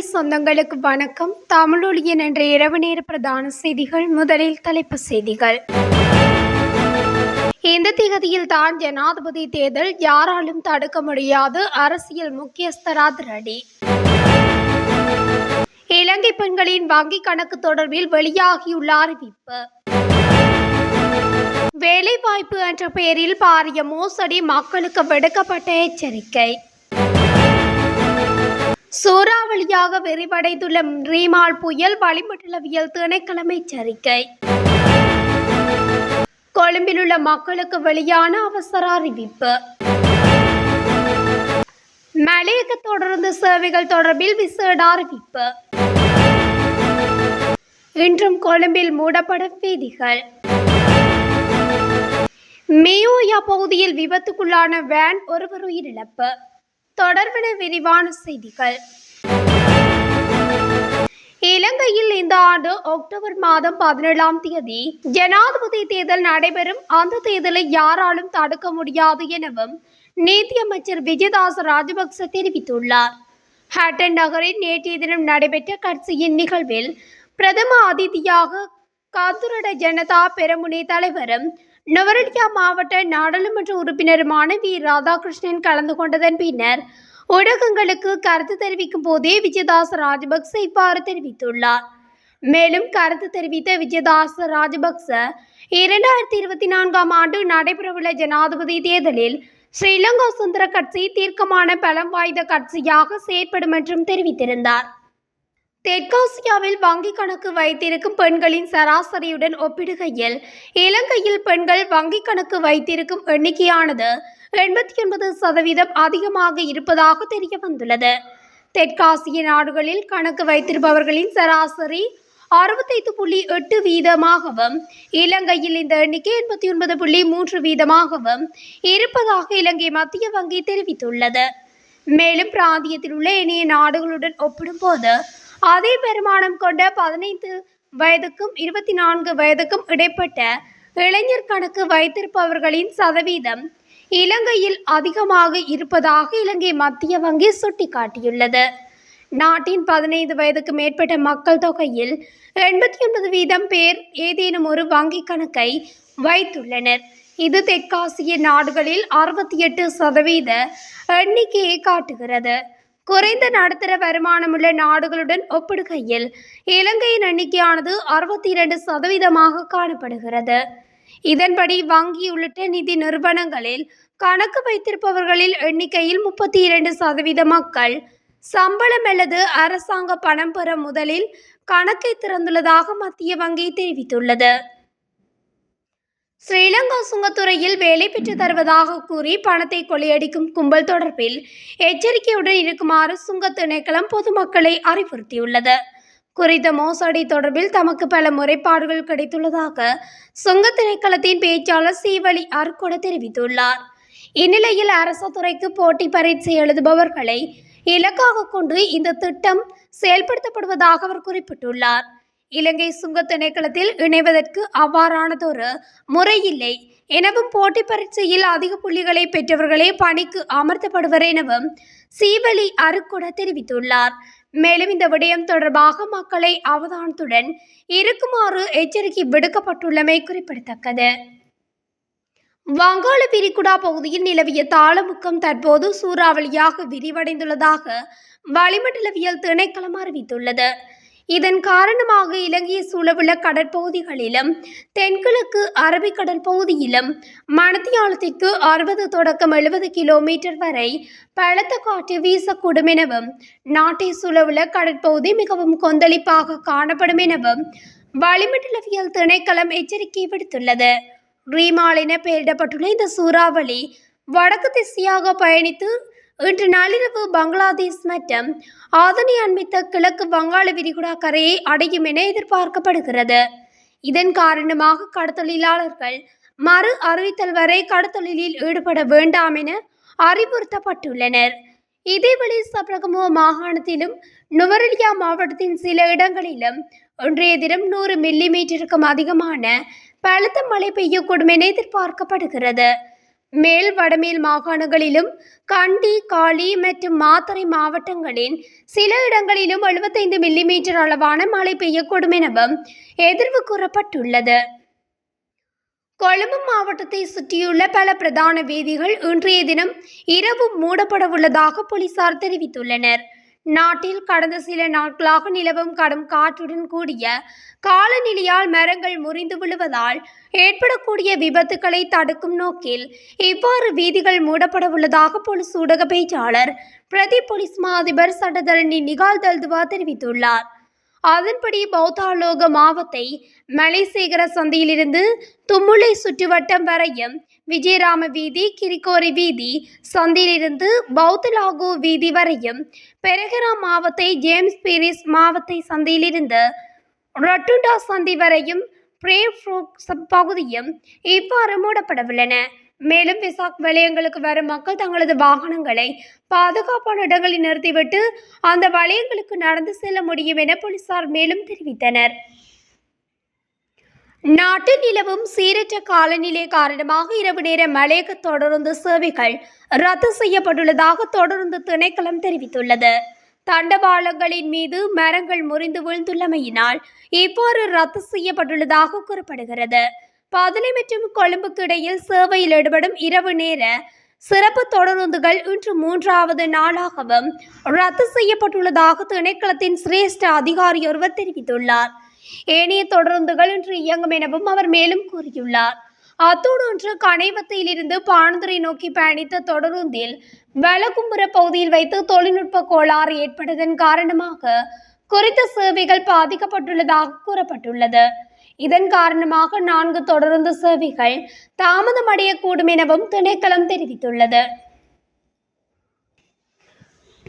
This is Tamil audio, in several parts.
தமிழொலி சொந்தங்களுக்கு வணக்கம். தமிழொலியின் என்ற இரவு நேர பிரதான செய்திகள் முதலில் தலைப்பு செய்திகள். இந்த திகதியில் தான் ஜனாதிபதி தேர்தல் யாராலும் தடுக்க முடியாது அரசியல் முக்கியஸ்தராத் அதிரடி இலங்கை பெண்களின் வங்கி கணக்கு தொடர்பில் வெளியாகியுள்ள அறிவிப்பு. வேலைவாய்ப்பு என்ற பெயரில் பாரிய மோசடி மக்களுக்கு விடுக்கப்பட்ட எச்சரிக்கை. சூறாவளியாக விரிவடைந்துள்ள ரீமால் புயல் வளிமண்டலவியல் திணைக்கிழமை சரிக்கை கொழும்பில் உள்ள மக்களுக்கு வெளியான அவசர அறிவிப்பு. மலையக தொடர்ந்து சேவைகள் தொடர்பில் விசேட அறிவிப்பு. இன்றும் கொழும்பில் மூடப்படும் வீதிகள். மியோயா பகுதியில் விபத்துக்குள்ளான வேன் ஒருவர் உயிரிழப்பு. தொடர்பென விரிவான செய்திகள். இலங்கையில் இந்த ஆண்டு அக்டோபர் மாதம் பதினேழாம் தேதி ஜனாதிபதி தேர்தல் நடைபெறும். அந்த தேர்தலை யாராலும் தடுக்க முடியாது எனவும் நீதியமைச்சர் விஜயதாஸ் ராஜபக்ச தெரிவித்துள்ளார். ஹட்டன் நகரில் நேற்றைய தினம் நடைபெற்ற கட்சியின் நிகழ்வில் பிரதம அதிதியாக காத்துரட ஜனதா பெரமுனை தலைவரும் நவரடியா மாவட்ட நாடாளுமன்ற உறுப்பினருமான வி. ராதாகிருஷ்ணன் கலந்து கொண்டதன் பின்னர் ஊடகங்களுக்கு கருத்து தெரிவிக்கும் போதே விஜயதாஸ் ராஜபக்ச இவ்வாறு தெரிவித்துள்ளார். மேலும் கருத்து தெரிவித்த விஜயதாஸ் ராஜபக்ச இரண்டாயிரத்தி இருபத்தி நான்காம் ஆண்டு நடைபெறவுள்ள ஜனாதிபதி தேர்தலில் ஸ்ரீலங்கா சுதந்திர கட்சி தீர்க்கமான பலம் வாய்ந்த கட்சியாக செயற்படும் என்றும் தெரிவித்திருந்தார். தெற்காசியாவில் வங்கி கணக்கு வைத்திருக்கும் பெண்களின் சராசரியுடன் ஒப்பிடுகையில் இலங்கையில் பெண்கள் வங்கி கணக்கு வைத்திருக்கும் எண்ணிக்கையானது எண்பத்தி ஒன்பது சதவீதம் அதிகமாக இருப்பதாக தெரிய வந்துள்ளது தெற்காசிய நாடுகளில் கணக்கு வைத்திருப்பவர்களின் சராசரி அறுபத்தைந்து புள்ளி எட்டு வீதமாகவும் இலங்கையில் இந்த எண்ணிக்கை எண்பத்தி ஒன்பது புள்ளி மூன்று வீதமாகவும் இருப்பதாக இலங்கை மத்திய வங்கி தெரிவித்துள்ளது. மேலும் பிராந்தியத்தில் உள்ள இணைய நாடுகளுடன் ஒப்பிடும்போது அதே பெருமானம் கொண்ட பதினைந்து வயதுக்கும் இருபத்தி நான்கு வயதுக்கும் இடைப்பட்ட இளைஞர் கணக்கு வைத்திருப்பவர்களின் சதவீதம் இலங்கையில் அதிகமாக இருப்பதாக இலங்கை மத்திய வங்கி சுட்டிக்காட்டியுள்ளது. நாட்டின் பதினைந்து வயதுக்கு மேற்பட்ட மக்கள் தொகையில் எண்பத்தி ஒன்பது வீதம் பேர் ஏதேனும் ஒரு வங்கி கணக்கை வைத்துள்ளனர். இது தெற்காசிய நாடுகளில் அறுபத்தி எட்டு சதவீத எண்ணிக்கையை காட்டுகிறது. குறைந்த நடுத்தர வருமானமுள்ள நாடுகளுடன் ஒப்பிடுகையில் இலங்கையின் எண்ணிக்கையானது அறுபத்தி இரண்டு சதவீதமாக காணப்படுகிறது. இதன்படி வங்கி உள்ளிட்ட நிதி நிறுவனங்களில் கணக்கு வைத்திருப்பவர்களில் எண்ணிக்கையில் முப்பத்தி இரண்டு சதவீத மக்கள் சம்பளம் அல்லது அரசாங்க பணம் பெற முதலில் கணக்கை திறந்துள்ளதாக மத்திய வங்கி தெரிவித்துள்ளது. ஸ்ரீலங்கா சுங்கத்துறையில் வேலை பெற்று தருவதாக கூறி பணத்தை கொள்ளையடிக்கும் கும்பல் தொடர்பில் எச்சரிக்கையுடன் இருக்குமாறு சுங்க திணைக்களம் பொதுமக்களை அறிவுறுத்தியுள்ளது. குறித்த மோசடி தொடர்பில் தமக்கு பல முறைப்பாடுகள் கிடைத்துள்ளதாக சுங்க திணைக்களத்தின் பேச்சாளர் சீவலி அர்கொட தெரிவித்துள்ளார். இந்நிலையில் அரசு துறைக்கு போட்டி பரீட்சை எழுதுபவர்களை இலக்காக கொண்டு இந்த திட்டம் செயல்படுத்தப்படுவதாக அவர் குறிப்பிட்டுள்ளார். இலங்கை சுங்க திணைக்களத்தில் இணைவதற்கு அவ்வாறானதொரு முறையில்லை. எனவும் போட்டி பரீட்சையில் அதிக புள்ளிகளை பெற்றவர்களே பணிக்கு அமர்த்தப்படுவர் எனவும் சீவலி அருக்குட தெரிவித்துள்ளார். மேலும் இந்த விடயம் தொடர்பாக மக்களை அவதானத்துடன் இருக்குமாறு எச்சரிக்கை விடுக்கப்பட்டுள்ளமை குறிப்பிடத்தக்கது. வங்காள விரிகுடா பகுதியில் நிலவிய தாளமுக்கம் தற்போது சூறாவளியாக விரிவடைந்துள்ளதாக வளிமண்டலவியல் திணைக்களம் அறிவித்துள்ளது. இதன் காரணமாக இலங்கையை சூழவுள்ள கடற்பகுதிகளிலும் தென்கிழக்கு அரபிக்கடல் பகுதியிலும் மணத்தியாலத்திற்கு அறுபது தொடக்கம் எழுபது கிலோமீட்டர் வரை பலத்த காற்று வீசக்கூடும் எனவும் நாட்டை சூழவுள்ள கடற்பகுதி மிகவும் கொந்தளிப்பாக காணப்படும் எனவும் வளிமண்டலவியல் திணைக்களம் எச்சரிக்கை விடுத்துள்ளது. ரீமால் என பெயரிடப்பட்டுள்ள இந்த சூறாவளி வடக்கு திசையாக பயணித்து இன்று நள்ளிரவு பங்களாதேஷ் மற்றும் ஆதனை அண்மித்த கிழக்கு வங்காள விரிகுடா கரையை அடையும் என எதிர்பார்க்கப்படுகிறது. இதன் காரணமாக கடத்தொழிலாளர்கள் மறு அறிவித்தல் வரை கடத்தொழிலில் ஈடுபட வேண்டாம் என அறிவுறுத்தப்பட்டுள்ளனர். இதேவேளை சப்ரகமோ மாகாணத்திலும் நுவரெலியா மாவட்டத்தின் சில இடங்களிலும் இன்றைய தினம் நூறு மில்லி மீட்டருக்கும் அதிகமான பலத்த மழை பெய்யக்கூடும் என எதிர்பார்க்கப்படுகிறது. மேல் வடமேல் மாகாணங்களிலும் கண்டி காலி மற்றும் மாத்தறை மாவட்டங்களின் சில இடங்களிலும் 75 மில்லிமீட்டர் அளவான மழை பெய்யக்கூடும் எனவும் எதிர்வு கூறப்பட்டுள்ளது. கொழும்பு மாவட்டத்தை சுற்றியுள்ள பல பிரதான வீதிகள் இன்றைய தினம் இரவு மூடப்பட உள்ளதாக போலீசார் தெரிவித்துள்ளனர். நாட்டில் கடந்த சில நாட்களாக நிலவும் கடும் காற்றுடன் கூடிய காலநிலையால் மரங்கள் முறிந்து விழுவதால் ஏற்படக்கூடிய விபத்துக்களை தடுக்கும் நோக்கில் இவ்வாறு வீதிகள் மூடப்பட உள்ளதாக போலீஸ் ஊடக பேச்சாளர் பிரதி போலீஸ் மா அதிபர் சட்டத்தரணி நிகால் தல்துவா தெரிவித்துள்ளார். அதன்படி பௌத்தாலோக மாவத்தை மலைசேகர சந்தையிலிருந்து தும்முளை சுற்றுவட்டம் வரையும் விஜயராம வீதி கிரிக்கோரி வீதி சந்தையிலிருந்து பௌத்தலாகோ வீதி வரையும் பெரகரா மாவத்தை ஜேம்ஸ் பீரிஸ் மாவத்தை சந்தையிலிருந்து ரட்டுண்டா சந்தி வரையும் பிரேஃப்ரோக் பகுதியும் இவ்வாறு மூடப்படவுள்ளன. மேலும் விசாக் வளையங்களுக்கு வரும் மக்கள் தங்களது வாகனங்களை பாதுகாப்பான இடங்களில் நிறுத்திவிட்டு அந்த வளையங்களுக்கு நடந்து செல்ல முடியும் என போலீசார் மேலும் தெரிவித்தனர். நாட்டில் நிலவும் சீரற்ற காலநிலை காரணமாக இரவு நேர மலையக தொடருந்து சேவைகள் ரத்து செய்யப்பட்டுள்ளதாக தொடருந்து திணைக்களம் தெரிவித்துள்ளது. தண்டவாளங்களின் மீது மரங்கள் முறிந்து விழுந்துள்ளமையினால் இவ்வாறு ரத்து செய்யப்பட்டுள்ளதாக கூறப்படுகிறது. பதனை மற்றும் கொழும்புக்கு இடையில் சேவையில் ஈடுபடும் இரவு நேர சிறப்பு தொடருந்துகள் இன்று மூன்றாவது நாளாகவும் ரத்து செய்யப்பட்டுள்ளதாக திணைக்களத்தின் சிரேஷ்ட அதிகாரி ஒருவர் தெரிவித்துள்ளார். ஏனைய தொடருந்துகள் இன்று இயங்கும் எனவும் அவர் மேலும் கூறியுள்ளார். அத்தோடு ஒன்று கனைவத்தையிலிருந்து பாணந்துரை நோக்கி பயணித்த தொடருந்தில் வலகும்புற பகுதியில் வைத்து தொழில்நுட்ப கோளாறு ஏற்பட்டதன் காரணமாக குறித்த சேவைகள் பாதிக்கப்பட்டுள்ளதாக கூறப்பட்டுள்ளது. இதன் காரணமாக நான்கு தொடருந்து சேவைகள் தாமதமடையக்கூடும் எனவும் திணைக்களம் தெரிவித்துள்ளது.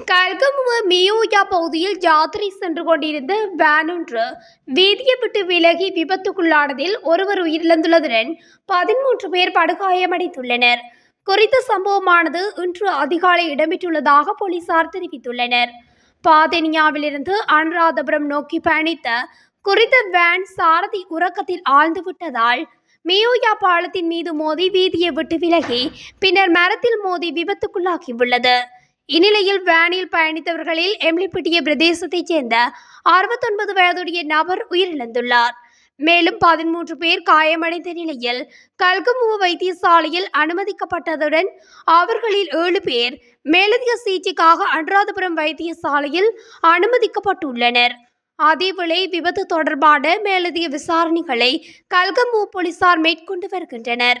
கல்கமுவ மியூயா பகுதியில் யாத்திரை சென்று கொண்டிருந்த வேன் ஒன்று வீதியை விட்டு விலகி விபத்துக்குள்ளானதில் ஒருவர் உயிரிழந்துள்ளதுடன் பதிமூன்று பேர் படுகாயமடைந்துள்ளனர். குறித்த சம்பவமானது இன்று அதிகாலை இடம்பெற்றுள்ளதாக போலீசார் தெரிவித்துள்ளனர். பாதனியாவிலிருந்து அனுராதபுரம் நோக்கி பயணித்த குறித்த வேன் சாரதி உறக்கத்தில் ஆழ்ந்து விட்டதால் மியோயா பாலத்தின் மீது மோதி வீதியை விட்டு விலகி பின்னர் மரத்தில் மோதி விபத்துக்குள்ளாகியுள்ளது. இந்நிலையில் வேனில் பயணித்தவர்களில் எம்லிப்பிட்டிய பிரதேசத்தைச் சேர்ந்த அறுபத்தொன்பது வயதுடைய நபர் உயிரிழந்துள்ளார். மேலும் பதிமூன்று பேர் காயமடைந்த நிலையில் கல்கமுவ வைத்தியசாலையில் அனுமதிக்கப்பட்டதுடன் அவர்களில் ஏழு பேர் மேலதிக சிகிச்சைக்காக அனுராதபுரம் வைத்தியசாலையில் அனுமதிக்கப்பட்டுள்ளனர். அதேவேளை விபத்து தொடர்பான மேலதிக விசாரணைகளை கல்கமுவ போலீசார் மேற்கொண்டு வருகின்றனர்.